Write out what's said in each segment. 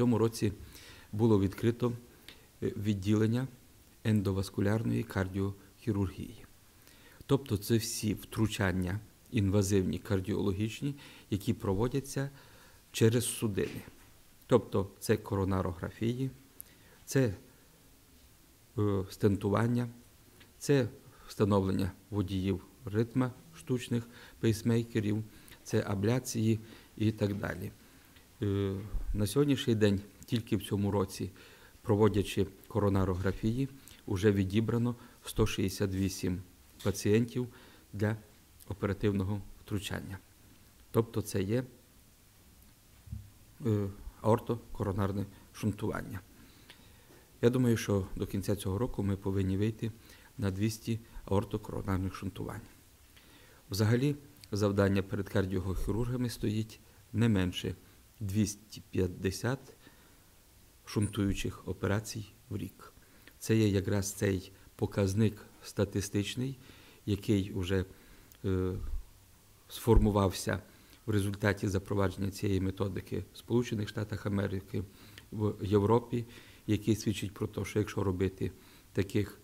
цьому році було відкрито е, відділення ендоваскулярної кардіохірургії. Тобто це всі втручання інвазивні кардіологічні, які проводяться через судини. Тобто це коронарографії, це е, стентування, це встановлення водіїв ритма штучних пейсмейкерів, це абляції і так далі. Е, На сьогоднішній день, тільки в цьому році, проводячи коронарографії, вже відібрано 168 пацієнтів для оперативного втручання. Тобто це є е, аортокоронарне шунтування. Я думаю, що до кінця цього року ми повинні вийти на 200 аортокоронарних шунтувань. Взагалі, завдання перед кардіохірургами стоїть не менше 250 шунтуючих операцій в рік. Це є якраз цей показник статистичний, який вже е, сформувався в результаті запровадження цієї методики в Сполучених Штатах Америки, в Європі, який свідчить про те, що якщо робити таких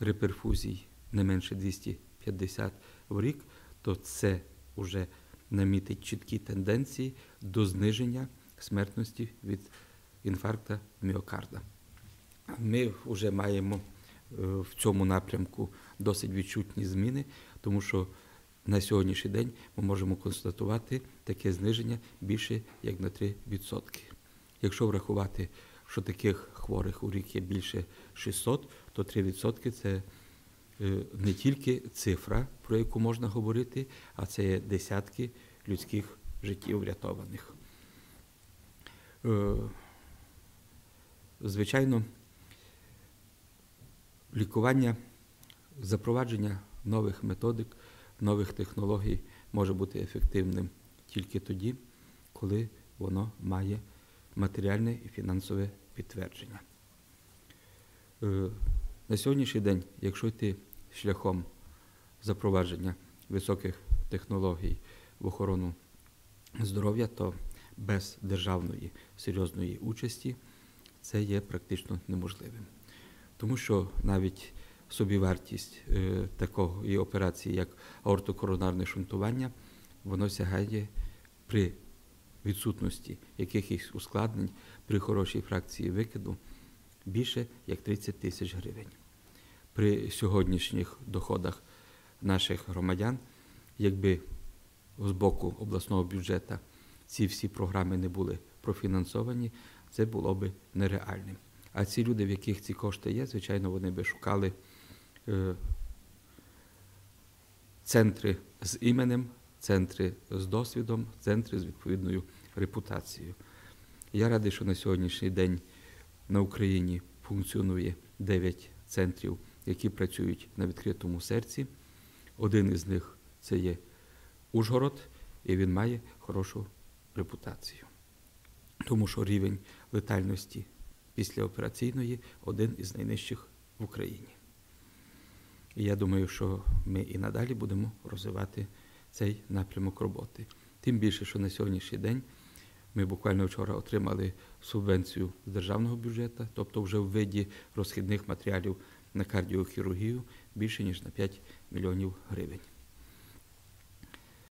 реперфузій не менше 250 в рік, то це вже намітить чіткі тенденції до зниження смертності від інфаркта міокарда. Ми вже маємо е, в цьому напрямку досить відчутні зміни, тому що на сьогоднішній день ми можемо констатувати таке зниження більше як на 3%. Якщо врахувати, що таких хворих у рік є більше 600, то 3% це не тільки цифра, про яку можна говорити, а це є десятки людських життів врятованих. Е, Звичайно, лікування, запровадження нових методик, нових технологій може бути ефективним тільки тоді, коли воно має матеріальне і фінансове підтвердження. На сьогоднішній день, якщо йти шляхом запровадження високих технологій в охорону здоров'я, то без державної серйозної участі це є практично неможливим. Тому що навіть собівартість е, такої операції, як аортокоронарне шунтування, воно сягає при відсутності якихось ускладнень при хорошій фракції викиду більше як 30 тисяч гривень. При сьогоднішніх доходах наших громадян, якби з боку обласного бюджету ці всі програми не були профінансовані, це було би нереальним. А ці люди, в яких ці кошти є, звичайно, вони би шукали е, центри з іменем, центри з досвідом, центри з відповідною репутацією. Я радий, що на сьогоднішній день на Україні функціонує 9 центрів, які працюють на відкритому серці. Один із них це є Ужгород, і він має хорошу репутацію. Тому що рівень летальності післяопераційної один із найнижчих в Україні. І я думаю, що ми і надалі будемо розвивати цей напрямок роботи. Тим більше, що на сьогоднішній день ми буквально вчора отримали субвенцію з державного бюджету, тобто вже в виді розхідних матеріалів на кардіохірургію більше ніж на 5 мільйонів гривень.